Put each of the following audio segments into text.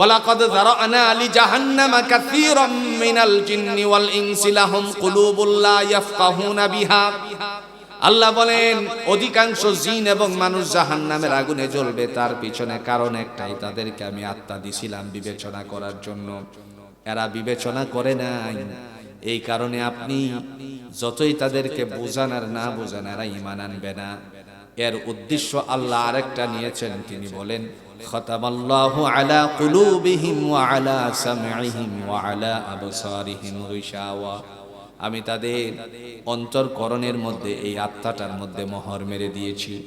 ولقد ذرأنا لجهنم كثيرا من الجن والإنس لهم قلوب لا يفقهون بها আল্লাহ বলেন অধিকাংশ জিন এবং মানুষ জাহান্নামের আগুনে জ্বলবে তার পিছনে কারণ একটাই তাদেরকে আমি আত্মা দিছিলাম বিবেচনা করার জন্য এরা বিবেচনা করে নাই এই কারণে আপনি যতই তাদেরকে বোঝান আর না বোঝান এরা ইমান আনবে না এর উদ্দেশ্য আল্লাহ আরেকটা নিয়েছেন। তিনি বলেন আমি তাদের অন্তরকরণের মধ্যে, এই আত্মাটার মধ্যে মোহর মেরে দিয়েছি।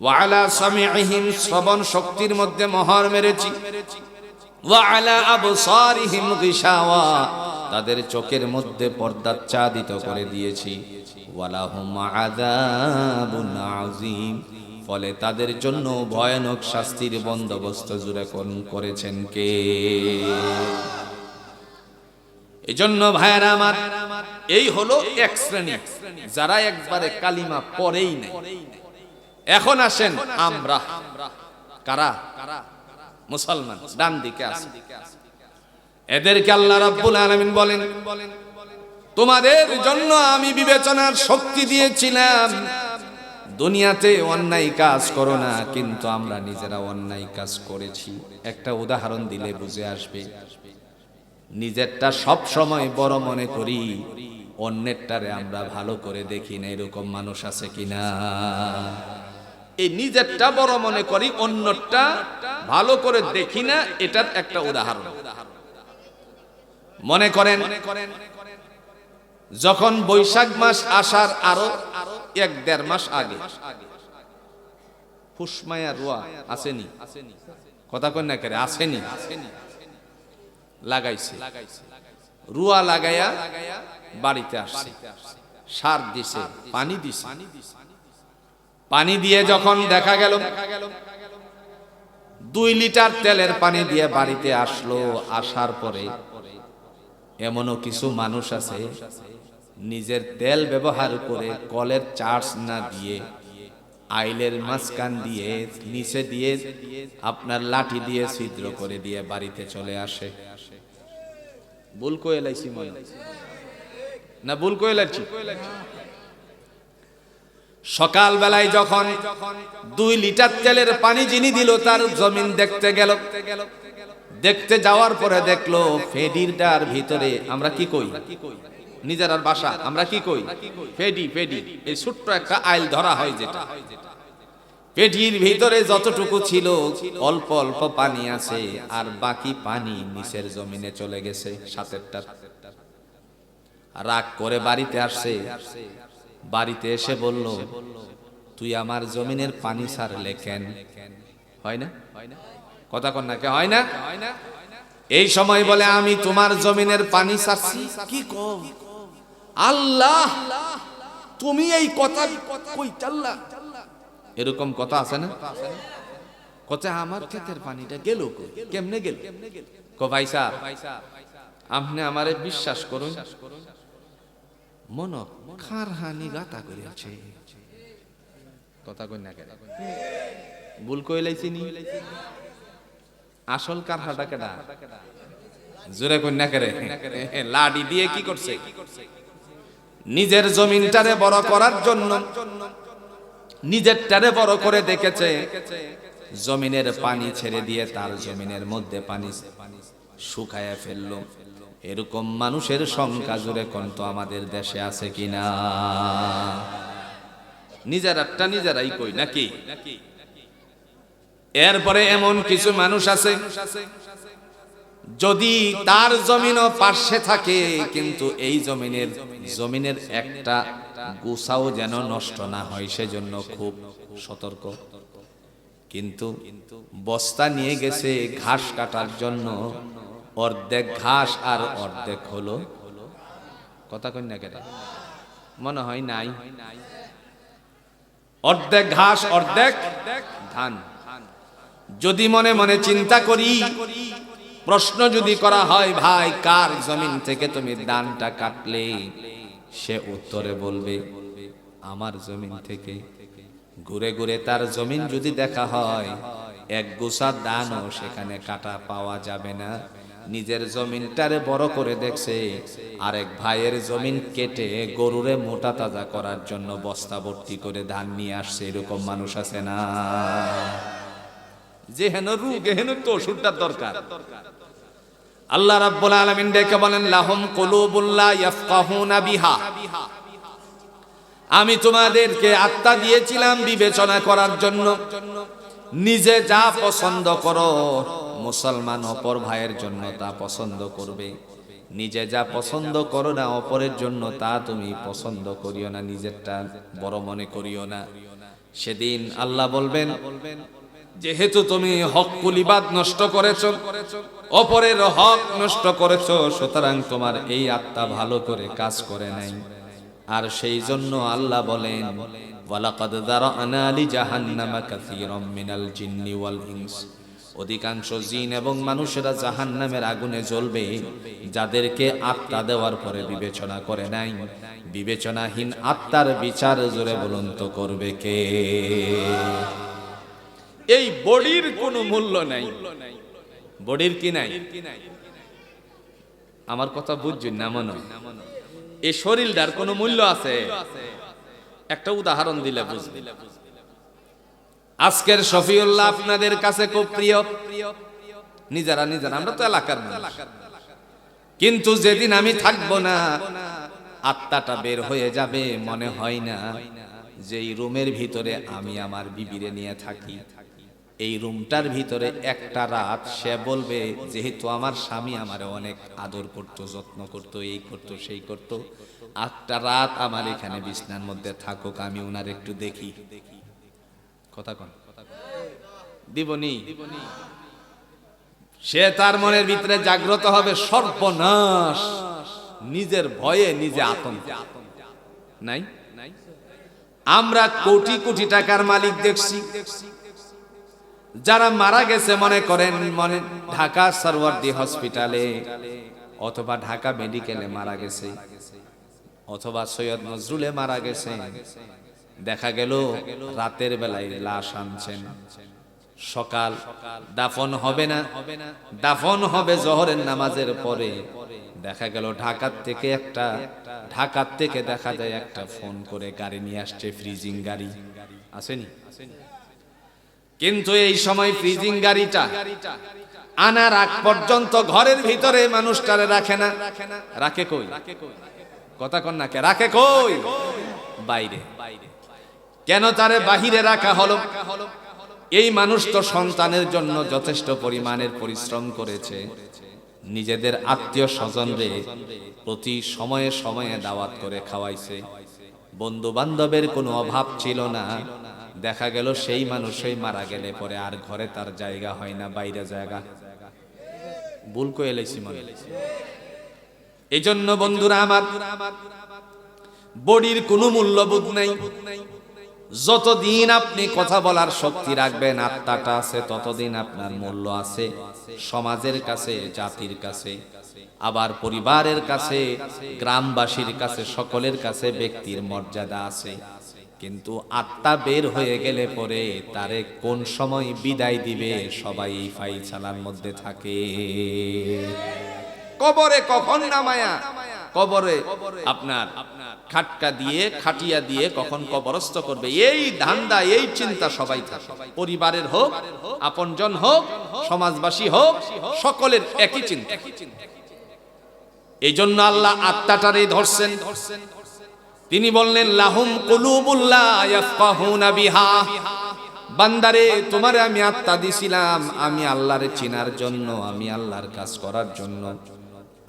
ওয়া আলা সামঈহিম শ্রবণ শক্তির মধ্যে মোহর মেরেছি। ওয়া আলা আবসারিহিম গিশাওয়া। তাদের চোখের মধ্যে পর্দাচ্ছাদিত করে দিয়েছি। ফলে তাদের জন্য ভয়ানক শাস্তির বন্দোবস্ত জুড়ে করেছেন কে? এজন্য ভাইয়েরা আমার, এই হলো এক শ্রেণি, যারা একবারে কালিমা পরেই নাই। এখন আসেন আমরা। কারা? মুসলমান, ডান দিকে আসেন এদেরকে আল্লাহ রাব্বুল আলামিন বলেন, তোমাদের জন্য আমি বিবেচনার শক্তি দিয়েছিলাম। দুনিয়াতে অন্যায় কাজ করো না, কিন্তু আমরা নিজেরা অন্যায় কাজ করেছি। একটা উদাহরণ দিলে বুঝে আসবে, নিজেরটা সব সময় বড় মনে করি, অন্যেরটারে আমরা ভালো করে দেখি না, এরকম মানুষ আছে কিনা? এই নিজেরটা বড় মনে করি অন্যটা ভালো করে দেখি না, এটার একটা উদাহরণ। মনে করেন, যখন বৈশাখ মাস আসার আরও এক দেড় মাস আগে, ফুসমায়া রুয়া আসেনি। কথা কন্যা করে, আসেনি। লাগাইছে। রুয়া লাগাইয়া বাড়িতে আসছে। সার দিছে, পানি দিছে। পানি দিয়ে যখন দেখা গেল, দুই লিটার তেলের পানি দিয়ে বাড়িতে আসলো, আসার পরে এমনও কিছু মানুষ আছে, নিজের তেল ব্যবহার করে কলের চার্জ না দিয়ে, আইলের মাঝখান দিয়ে, নিচে দিয়ে আপনার লাঠি দিয়ে ছিদ্র করে দিয়ে বাড়িতে চলে আসে। ভুল কয়ে লাইছি মনে। না, ভুল কয়ে লাইছি সকাল বেলায় যখন দুই লিটার তেলের পানি যিনি দিল, তার জমিন দেখতে গেল। দেখতে যাওয়ার পরে দেখল ফেডিরটার ভিতরে আমরা কি কই? নিজের আর বাসা, আমরা কি কই? ফেডি ফেডি, এই ছোট্ট একটা আইল ধরা হয় যেটা। পেটির ভিতরে যতটুকু ছিল, অল্প অল্প পানি আছে, আর বাকি পানি নিচের জমিনে চলে গেছে সাতেরটা রাগ করে বাড়িতে আসছে। বাড়িতে এসে বলল, তুই আমার জমিনের পানি সার লেখেন হয় না? কথা কন না কে হয় না? এই সময় বলে, আমি তোমার জমিনের পানি সারছি কি আল্লাহ, তুমি এই কথা কই চাল্লা? এরকম কথা আছে না? কথা আমার ক্ষেতের পানিটা গেল? কেমনে গেল? কো, ভাই সাহেব, আপনি আমারে বিশ্বাস করুন। মন খার হানি গাতা করিয়াছে। কথা কই না কেন ভুল কই লাইছি নি? আসল কার হাটা কেডা? জোরে না করে লাডি দিয়ে কি করছে? নিজের জমিনটারে বড় করার জন্য নিজের টারে বড় করে দেখেছে। জমিনের পানি ছেড়ে দিয়ে তার জমিনের মধ্যে পানি শুকায়া ফেলল। এরকম মানুষের সংখ্যা জুড়ে কন্ত আমাদের দেশে আছে কিনা? নিজেরাটা নিজেরাই কই নাকি? এরপরে এমন কিছু মানুষ আছে, যদি তার জমিনও পার্শ্বে থাকে, কিন্তু এই জমিনের জমিনের একটা গুছাও যেন নষ্ট না হয়, সেজন্য খুব সতর্ক। কিন্তু বস্তা নিয়ে গেছে ঘাস কাটার জন্য, অর্ধেক ঘাস আর অর্ধেক হলো কথা কন্যা কেন? মনে হয় নাই। অর্ধেক ঘাস, অর্ধেক ধান। যদি মনে মনে চিন্তা করি, প্রশ্ন যদি করা হয়, ভাই, কার জমিন থেকে তুমি দানটা কাটলে? সে উত্তরে বলবে, আমার জমিন থেকে। ঘুরে ঘুরে তার জমিন যদি দেখা হয়, এক গোসা দানও সেখানে কাটা পাওয়া যাবে না। নিজের জমিনটারে বড় করে দেখছে, আরেক ভাইয়ের জমিন কেটে গরুরে মোটা তাজা করার জন্য বস্তা ভর্তি করে ধান নিয়ে আসছে। এরকম মানুষ আছে না। যে হেন রোগ হেন তো ওষুধটার দরকার। আল্লাহ রাব্বুল আলামিন ডেকে বলেন, লাহুম কুলুবুল্লাহ ইয়াফকাহুনা বিহা। আমি তোমাদেরকে আত্মা দিয়েছিলাম বিবেচনা করার জন্য। নিজে যা পছন্দ করো, মুসলমান অপর ভাইয়ের জন্য তা পছন্দ করবে। নিজে যা পছন্দ করো না, অপরের জন্য তা তুমি পছন্দ করিও না, নিজেরটা বড় মনে করিও না। সেদিন আল্লাহ বলবেন যেহেতু তুমি হক কুলিবাদ নষ্ট করেছ, অপরের হক নষ্ট করেছ, সুতরাং তোমার এই আত্মা ভালো করে কাজ করে নাই। আর সেই জন্য আল্লাহ বলেন, ওয়ালাকাদ দারানা লি জাহান্নামা কাসীরাম মিনাল জিন্নি ওয়াল ইনস। অধিকাংশ জিন এবং মানুষেরা জাহান্নামের আগুনে জ্বলবে, যাদেরকে আত্মা দেওয়ার পরে বিবেচনা করে নাই। বিবেচনাহীন আত্মার বিচার জোরে বলন্ত করবে কে? এই বডির কোনো মূল্য নাই। বডির কি নাই? আমার কথা বুঝছেন না মনে এই শরীরটার কোনো মূল্য আছে? একটা উদাহরণ দিলে বুঝবে আজকের শফিউল্লাহ আপনাদের কাছে খুব প্রিয়। নিজেরা নিজেরা, আমরা তো এলাকার কিন্তু যেদিন আমি থাকব না, আত্মাটা বের হয়ে যাবে, মনে হয় না যে রুমের ভিতরে আমি আমার বিবিরে নিয়ে থাকি। এই রুমটার ভিতরে একটা রাত সে বলবে, যেহেতু আমার স্বামী আমার অনেক আদর করতো, যত্ন করতো, এই করতো, সেই করতো, আটটা রাত আমার এখানে বিছনার মধ্যে থাকুক, আমি ওনার একটু দেখি। কথা কন। দিবনি, সে তার মনের ভিতরে জাগ্রত হবে সর্বনাশ, নিজের ভয়ে নিজে আতঙ্ক। নাই? আমরা কোটি কোটি টাকার মালিক দেখছি দেখছি। যারা মারা গেছে, মনে করেন, মনে ঢাকা সরওয়ার্দি হসপিটালে, অথবা ঢাকা মেডিকেলে মারা গেছে, অথবা সৈয়দ নজরুলে মারা গেছে, দেখা গেল রাতের বেলায় লাশ আনছেন। সকাল দাফন হবে না, দাফন হবে জহরের নামাজের পরে। দেখা গেল ঢাকার থেকে একটা, ঢাকার থেকে দেখা যায় একটা ফোন করে গাড়ি নিয়ে আসছে, ফ্রিজিং গাড়ি। আসেনি? কিন্তু এই সময় ফ্রিজিং গাড়িটা আনার আগ পর্যন্ত ঘরের ভিতরে মানুষটারে রাখে না। রাখে কই? কথা কন না কে? রাখে কই? বাইরে। কেন তারে বাহিরে রাখা হলো? এই মানুষ তো সন্তানের জন্য যথেষ্ট পরিমাণের পরিশ্রম করেছে। নিজেদের আত্মীয় স্বজনরে প্রতি সময়ে সময়ে দাওয়াত করে খাওয়াইছে। বন্ধু বান্ধবের কোনো অভাব ছিল না। দেখা গেল সেই মানুষই মারা গেলে পরে আর ঘরে তার জায়গা হয় না, বাইরে জায়গা। ভুল করে এলেছি মনে এই জন্য বন্ধুরা আমার, বডির কোনো মূল্যবোধ নাই। যতদিন আপনি কথা বলার শক্তি রাখবেন, আত্মাটা আছে, ততদিন আপনার মূল্য আছে। সমাজের কাছে, জাতির কাছে, আবার পরিবারের কাছে, গ্রামবাসীর কাছে, সকলের কাছে ব্যক্তির মর্যাদা আছে। কিন্তু আত্মা বের হয়ে গেলে পরে তারে কোন সময় বিদায় দিবে? সবাই এই ফাইসালার মধ্যে থাকে। কবরে কখন নামায়া? কবরে আপনার খাটকা দিয়ে খাটিয়া দিয়ে কখন কবরস্থ করবে? এই ধান্দা এই চিন্তা সবাই থাকে। পরিবারের হোক আপনজন হোক সমাজবাসী হোক সকলের একই চিন্তা। এই জন্য আল্লাহ আত্মাটারে ধরছেন। তিনি বললেন, লাহুম বিহা। বান্দারে, তোমারে আমি আত্মা দিছিলাম, আমি আল্লাহরে চিনার জন্য, আমি আল্লাহর কাজ করার জন্য।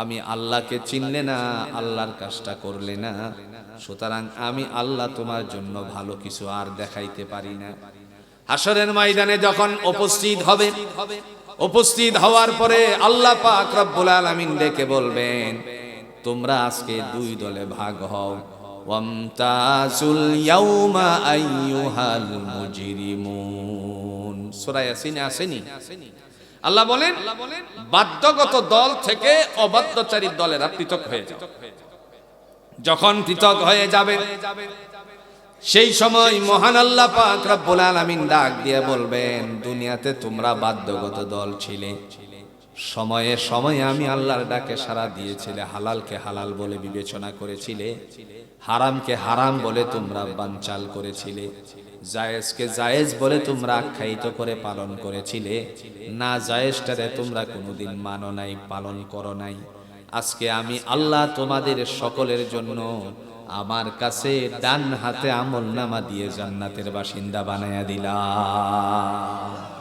আমি আল্লাহকে চিনলে না, আল্লাহর কাজটা করলে না। সুতরাং আমি আল্লাহ তোমার জন্য ভালো কিছু আর দেখাইতে পারি না। হাসরের ময়দানে যখন উপস্থিত হবে, উপস্থিত হওয়ার পরে আল্লাহ পাক রব্বুল আলামিন ডেকে বলবেন, তোমরা আজকে দুই দলে ভাগ হও। ওয়ামতাজুল ইয়াউমা আইয়ুহাল মুজরিমুন। সূরা ইয়াসিনে আসেনি? আল্লাহ বলেন, বাধ্যগত দল থেকে অবাধ্যচারী দলেরা পৃথক হয়ে যাবে যখন পৃথক হয়ে যাবে, সেই সময় মহান আল্লাহ পাক রব্বুল আলামিন ডাক দিয়ে বলবেন, দুনিয়াতে তোমরা বাধ্যগত দল ছিলে। সময়ে সময়ে আমি আল্লাহর ডাকে সাড়া দিয়েছিলে, হালালকে হালাল বলে বিবেচনা করেছিলে, হারামকে হারাম বলে তোমরা বানচাল করেছিলে, জায়েজকে জায়েজ বলে তোমরা আখ্যায়িত করে পালন করেছিলে, না জায়েজটারে তোমরা কোনোদিন মানো নাই, পালন করো নাই। আজকে আমি আল্লাহ তোমাদের সকলের জন্য আমার কাছে ডান হাতে আমল নামা দিয়ে জান্নাতের বাসিন্দা বানায়া দিলাম।